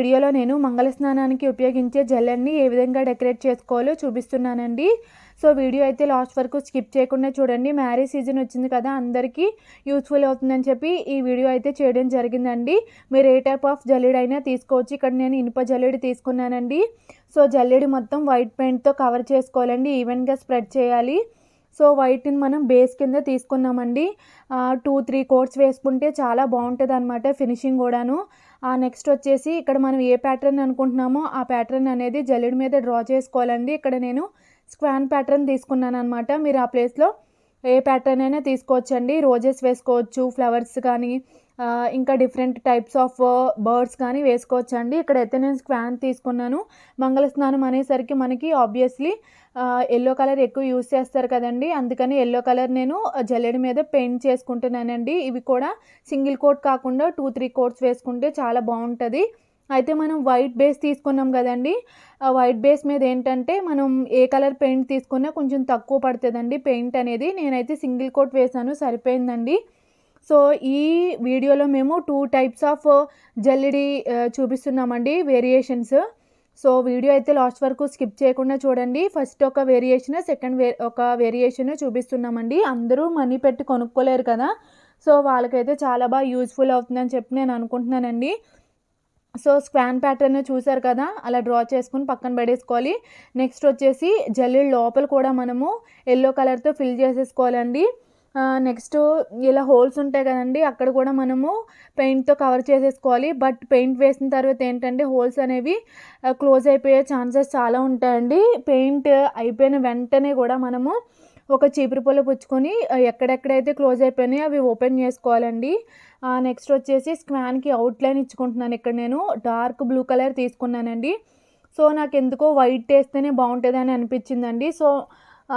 వీడియోలో నేను మంగళ స్నానానికి ఉపయోగించే జల్లెడ్ని ఏ విధంగా డెకరేట్ చేసుకోవాలో చూపిస్తున్నానండి. సో వీడియో అయితే లాస్ట్ వరకు స్కిప్ చేయకుండా చూడండి. మ్యారేజ్ సీజన్ వచ్చింది కదా అందరికీ యూస్ఫుల్ అవుతుందని చెప్పి ఈ వీడియో అయితే చేయడం జరిగిందండి. మీరు ఏ టైప్ ఆఫ్ జల్లెడ్ అయినా తీసుకోవచ్చు. ఇక్కడ నేను ఇనుప జల్లెడి తీసుకున్నానండి. సో జల్లెడి మొత్తం వైట్ పెయింట్తో కవర్ చేసుకోవాలండి. ఈవెన్గా స్ప్రెడ్ చేయాలి. సో వైట్ని మనం బేస్ కింద తీసుకున్నామండి. టూ త్రీ కోట్స్ వేసుకుంటే చాలా బాగుంటుంది అనమాట ఫినిషింగ్ కూడాను. నెక్స్ట్ వచ్చేసి ఇక్కడ మనం ఏ ప్యాటర్న్ అనుకుంటున్నామో ఆ ప్యాటర్న్ అనేది జల్లెడ మీద డ్రా చేసుకోవాలండి. ఇక్కడ నేను స్క్వాన్ ప్యాటర్న్ తీసుకున్నాను అనమాట మీరు ఆ ప్లేస్లో ఏ ప్యాటర్న్ అయినా తీసుకోవచ్చండి. రోజెస్ వేసుకోవచ్చు ఫ్లవర్స్ కానీ ఇంకా డిఫరెంట్ టైప్స్ ఆఫ్ బర్డ్స్ కానీ వేసుకోవచ్చు అండి ఇక్కడైతే నేను స్క్వాన్ తీసుకున్నాను. మంగళ స్నానం అనేసరికి మనకి ఆబ్వియస్లీ ఎల్లో కలర్ ఎక్కువ యూస్ చేస్తారు కదండి. అందుకని ఎల్లో కలర్ నేను జల్లెడి మీద పెయింట్ చేసుకుంటున్నానండి. ఇవి కూడా సింగిల్ కోట్ కాకుండా టూ త్రీ కోట్స్ వేసుకుంటే చాలా బాగుంటుంది. అయితే మనం వైట్ బేస్ తీసుకున్నాం కదండి. ఆ వైట్ బేస్ మీద ఏంటంటే మనం ఏ కలర్ పెయింట్ తీసుకున్నా కొంచెం తక్కువ పడుతుందండి పెయింట్ అనేది. నేనైతే సింగిల్ కోట్ వేసాను సరిపోయిందండి. సో ఈ వీడియోలో మేము టూ టైప్స్ ఆఫ్ జల్లిడి చూపిస్తున్నామండి వేరియేషన్స్. సో వీడియో అయితే లాస్ట్ వరకు స్కిప్ చేయకుండా చూడండి. ఫస్ట్ ఒక వేరియేషన్ సెకండ్ వే ఒక వేరియేషన్ చూపిస్తున్నామండి. అందరూ మనీ పెట్టి కొనుక్కోలేరు కదా. సో వాళ్ళకైతే చాలా బాగా యూజ్ఫుల్ అవుతుందని చెప్పి నేను అనుకుంటున్నానండి. సో స్క్వాన్ ప్యాటర్న్ చూసారు కదా అలా డ్రా చేసుకుని పక్కన పడేసుకోవాలి. నెక్స్ట్ వచ్చేసి జల్లి లోపల కూడా మనము ఎల్లో కలర్తో ఫిల్ చేసేసుకోవాలండి. నెక్స్ట్ ఇలా హోల్స్ ఉంటాయి కదండి అక్కడ కూడా మనము పెయింట్తో కవర్ చేసేసుకోవాలి. బట్ పెయింట్ వేసిన తర్వాత ఏంటంటే హోల్స్ అనేవి క్లోజ్ అయిపోయే ఛాన్సెస్ చాలా ఉంటాయండి. పెయింట్ అయిపోయిన వెంటనే కూడా మనము ఒక చీపురు పొల పుచ్చుకొని ఎక్కడెక్కడైతే క్లోజ్ అయిపోయినాయో అవి ఓపెన్ చేసుకోవాలండి. నెక్స్ట్ వచ్చేసి స్క్వాన్కి అవుట్లైన్ ఇచ్చుకుంటున్నాను ఇక్కడ నేను. డార్క్ బ్లూ కలర్ తీసుకున్నానండి. సో నాకు ఎందుకో వైట్ వేస్తేనే బాగుంటుందని అనిపించిందండి. సో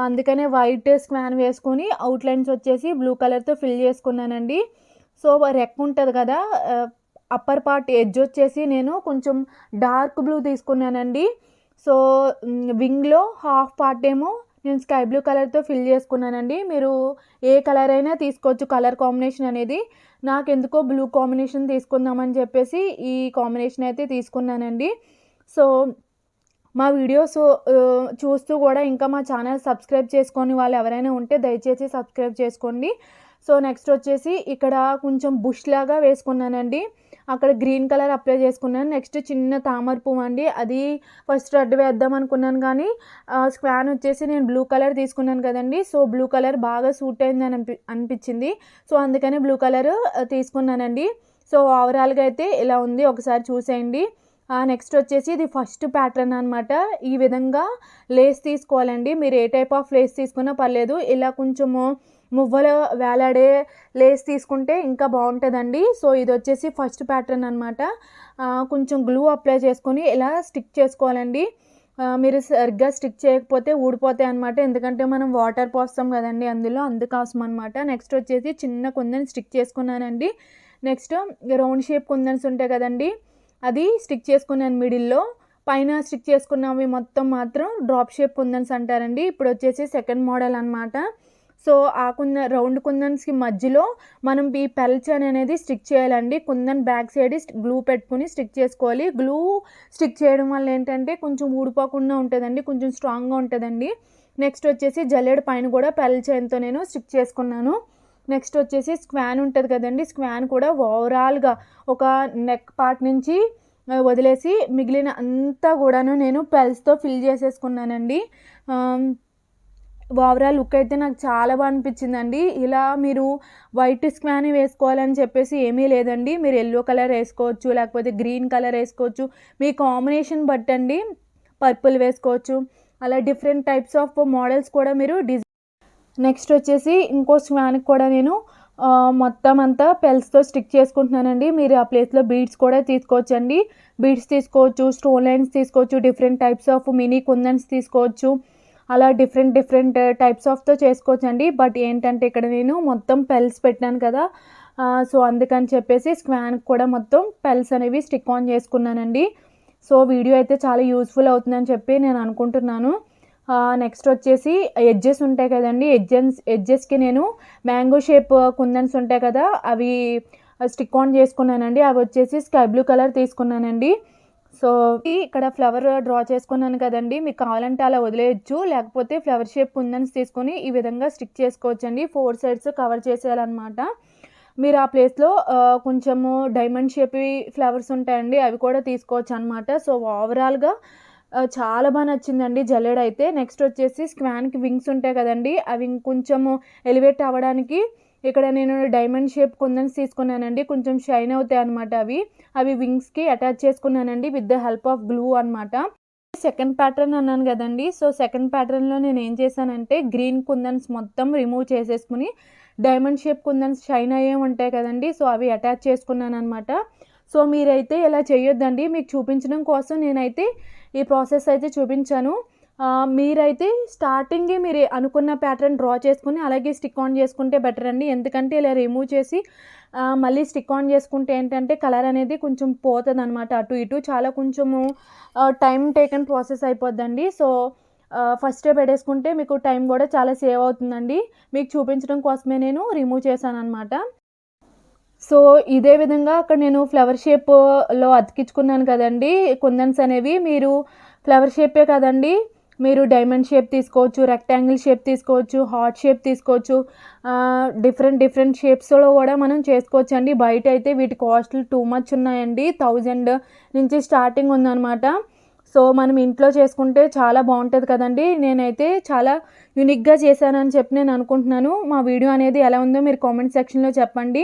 అందుకనే వైట్ స్క్వాన్ వేసుకొని అవుట్లైన్స్ వచ్చేసి బ్లూ కలర్తో ఫిల్ చేసుకున్నానండి. సో రెక్ ఉంటుంది కదా అప్పర్ పార్ట్ ఎడ్జ్ వచ్చేసి నేను కొంచెం డార్క్ బ్లూ తీసుకున్నానండి. సో వింగ్లో హాఫ్ పార్ట్ ఏమో నేను స్కై బ్లూ కలర్తో ఫిల్ చేసుకున్నానండి. మీరు ఏ కలర్ అయినా తీసుకోవచ్చు కలర్ కాంబినేషన్ అనేది. నాకు ఎందుకో బ్లూ కాంబినేషన్ తీసుకుందామని చెప్పేసి ఈ కాంబినేషన్ అయితే తీసుకున్నానండి. సో మా వీడియోస్ చూస్తూ కూడా ఇంకా మా ఛానల్ సబ్స్క్రైబ్ చేసుకొని వాళ్ళు ఎవరైనా ఉంటే దయచేసి సబ్స్క్రైబ్ చేసుకోండి. సో నెక్స్ట్ వచ్చేసి ఇక్కడ కొంచెం బుష్ లాగా వేసుకున్నానండి. అక్కడ గ్రీన్ కలర్ అప్లై చేసుకున్నాను. నెక్స్ట్ చిన్న తామర పువ్వు అండి. అది ఫస్ట్ రెడ్ వేద్దాం అనుకున్నాను కానీ స్క్వాన్ వచ్చేసి నేను బ్లూ కలర్ తీసుకున్నాను కదండి. సో బ్లూ కలర్ బాగా సూట్ అయింది అని అనిపి అనిపించింది. సో అందుకని బ్లూ కలర్ తీసుకున్నానండి. సో ఓవరాల్గా అయితే ఇలా ఉంది. ఒకసారి చూసేయండి. నెక్స్ట్ వచ్చేసి ఇది ఫస్ట్ ప్యాటర్న్ అనమాట ఈ విధంగా లేస్ తీసుకోవాలండి. మీరు ఏ టైప్ ఆఫ్ లేస్ తీసుకున్నా పర్లేదు. ఇలా కొంచెము మువ్వలు వేలాడే లేస్ తీసుకుంటే ఇంకా బాగుంటుందండి. సో ఇది వచ్చేసి ఫస్ట్ ప్యాటర్న్ అనమాట కొంచెం గ్లూ అప్లై చేసుకొని ఇలా స్టిక్ చేసుకోవాలండి. మీరు సరిగ్గా స్టిక్ చేయకపోతే ఊడిపోతాయి అనమాట ఎందుకంటే మనం వాటర్ పోస్తాం కదండి అందులో అందుకోసం అనమాట నెక్స్ట్ వచ్చేసి చిన్న కుందని స్టిక్ చేసుకున్నానండి. నెక్స్ట్ రౌండ్ షేప్ కుందన్స్ ఉంటాయి కదండి. అది స్టిక్ చేసుకున్నాను మిడిల్లో పైన స్టిక్ చేసుకున్నవి మొత్తం మాత్రం డ్రాప్ షేప్ కుందన్స్ అంటారండి. ఇప్పుడు వచ్చేసి సెకండ్ మోడల్ అనమాట సో ఆ కుంద రౌండ్ కుందన్స్కి మధ్యలో మనం ఈ పెల్చన్ అనేది స్టిక్ చేయాలండి. కుందన్ బ్యాక్ సైడ్ గ్లూ పెట్టుకుని స్టిక్ చేసుకోవాలి. గ్లూ స్టిక్ చేయడం వల్ల ఏంటంటే కొంచెం ఊడిపోకుండా ఉంటుందండి. కొంచెం స్ట్రాంగ్గా ఉంటుందండి. నెక్స్ట్ వచ్చేసి జల్లెడ పైన కూడా పెల్చన్తో నేను స్టిక్ చేసుకున్నాను. నెక్స్ట్ వచ్చేసి స్క్వాన్ ఉంటుంది కదండి. స్క్వాన్ కూడా ఓవరాల్గా ఒక నెక్ పార్ట్ నుంచి వదిలేసి మిగిలిన అంతా కూడాను నేను పెల్స్తో ఫిల్ చేసేసుకున్నానండి. ఓవరాల్ లుక్ అయితే నాకు చాలా బాగా అనిపించిందండి. ఇలా మీరు వైట్ స్క్వాన్ వేసుకోవాలని చెప్పేసి ఏమీ లేదండి. మీరు ఎల్లో కలర్ వేసుకోవచ్చు లేకపోతే గ్రీన్ కలర్ వేసుకోవచ్చు. మీ కాంబినేషన్ బట్టండి పర్పుల్ వేసుకోవచ్చు. అలా డిఫరెంట్ టైప్స్ ఆఫ్ మోడల్స్ కూడా మీరు డిజైన్ నెక్స్ట్ వచ్చేసి ఇంకో స్వాన్కి కూడా నేను మొత్తం అంతా పెల్స్తో స్టిక్ చేసుకుంటున్నానండి. మీరు ఆ ప్లేస్లో బీడ్స్ కూడా తీసుకోవచ్చండి. బీడ్స్ తీసుకోవచ్చు స్టోన్ లైన్స్ తీసుకోవచ్చు different types of mini kundans తీసుకోవచ్చు. అలా డిఫరెంట్ డిఫరెంట్ టైప్స్ ఆఫ్తో చేసుకోవచ్చు అండి బట్ ఏంటంటే ఇక్కడ నేను మొత్తం పెల్స్ పెట్టాను కదా సో అందుకని చెప్పేసి స్క్వాన్ కూడా మొత్తం పెల్స్ అనేవి స్టిక్ ఆన్ చేసుకున్నానండి. సో వీడియో అయితే చాలా యూస్ఫుల్ అవుతుందని చెప్పి నేను అనుకుంటున్నాను. నెక్స్ట్ వచ్చేసి ఎడ్జెస్ ఉంటాయి కదండి. ఎడ్జెన్స్ ఎడ్జెస్కి నేను మ్యాంగో షేప్ కుందన్స్ ఉంటాయి కదా అవి స్టిక్ ఆన్ చేసుకున్నానండి. అవి వచ్చేసి స్కై బ్లూ కలర్ తీసుకున్నానండి. సో ఇక్కడ ఫ్లవర్ డ్రా చేసుకున్నాను కదండి. మీకు కావాలంటే అలా వదిలేయచ్చు. లేకపోతే ఫ్లవర్ షేప్ కుందన్స్ తీసుకొని ఈ విధంగా స్టిక్ చేసుకోవచ్చండి. ఫోర్ సైడ్స్ కవర్ చేసేయాలన్నమాట. మీరు ఆ ప్లేస్లో కొంచెము డైమండ్ షేప్ ఫ్లవర్స్ ఉంటాయండి. అవి కూడా తీసుకోవచ్చు అనమాట సో ఓవరాల్గా చాలా బాగా నచ్చిందండి జల్లెడ అయితే. నెక్స్ట్ వచ్చేసి స్క్వాన్కి వింగ్స్ ఉంటాయి కదండి అవి కొంచెము ఎలివేట్ అవ్వడానికి ఇక్కడ నేను డైమండ్ షేప్ కుందన్స్ తీసుకున్నానండి కొంచెం షైన్ అవుతాయి అనమాట అవి. అవి వింగ్స్కి అటాచ్ చేసుకున్నానండి with the help of glue అనమాట సెకండ్ ప్యాటర్న్ అన్నాను కదండి సో సెకండ్ ప్యాటర్న్లో నేను ఏం చేశానంటే గ్రీన్ కుందన్స్ మొత్తం రిమూవ్ చేసేసుకుని డైమండ్ షేప్ కుందన్స్ షైన్ అయ్యే ఉంటాయి కదండి సో అవి అటాచ్ చేసుకున్నాను అనమాట సో మీరైతే ఇలా చేయొద్దండి. మీకు చూపించడం కోసం నేనైతే ఈ ప్రాసెస్ అయితే చూపించాను. మీరైతే స్టార్టింగే మీరు అనుకున్న ప్యాటర్న్ డ్రా చేసుకుని అలాగే స్టిక్ ఆన్ చేసుకుంటే బెటర్ అండి. ఎందుకంటే ఇలా రిమూవ్ చేసి మళ్ళీ స్టిక్ ఆన్ చేసుకుంటే ఏంటంటే కలర్ అనేది కొంచెం పోతుంది అనమాట అటు ఇటు చాలా కొంచెము టైం టేకన్ ప్రాసెస్ అయిపోద్దండి. సో ఫస్టే పెట్టేసుకుంటే మీకు టైం కూడా చాలా సేవ్ అవుతుందండి. మీకు చూపించడం కోసమే నేను రిమూవ్ చేశాను అనమాట సో ఇదే విధంగా అక్కడ నేను ఫ్లవర్ షేప్లో అతికించుకున్నాను కదండి. కుందన్స్ అనేవి మీరు ఫ్లవర్ షేపే కదండి. మీరు డైమండ్ షేప్ తీసుకోవచ్చు రెక్టాంగిల్ షేప్ తీసుకోవచ్చు హార్ట్ షేప్ తీసుకోవచ్చు డిఫరెంట్ డిఫరెంట్ షేప్స్లో కూడా మనం చేసుకోవచ్చు అండి బయట అయితే వీటి కాస్ట్లు టూ మచ్ ఉన్నాయండి. థౌజండ్ నుంచి స్టార్టింగ్ ఉందన్నమాట. సో మనం ఇంట్లో చేసుకుంటే చాలా బాగుంటుంది కదండి. నేనైతే చాలా యూనిక్గా చేశానని చెప్పి నేను అనుకుంటున్నాను. మా వీడియో అనేది ఎలా ఉందో మీరు కామెంట్ సెక్షన్లో చెప్పండి.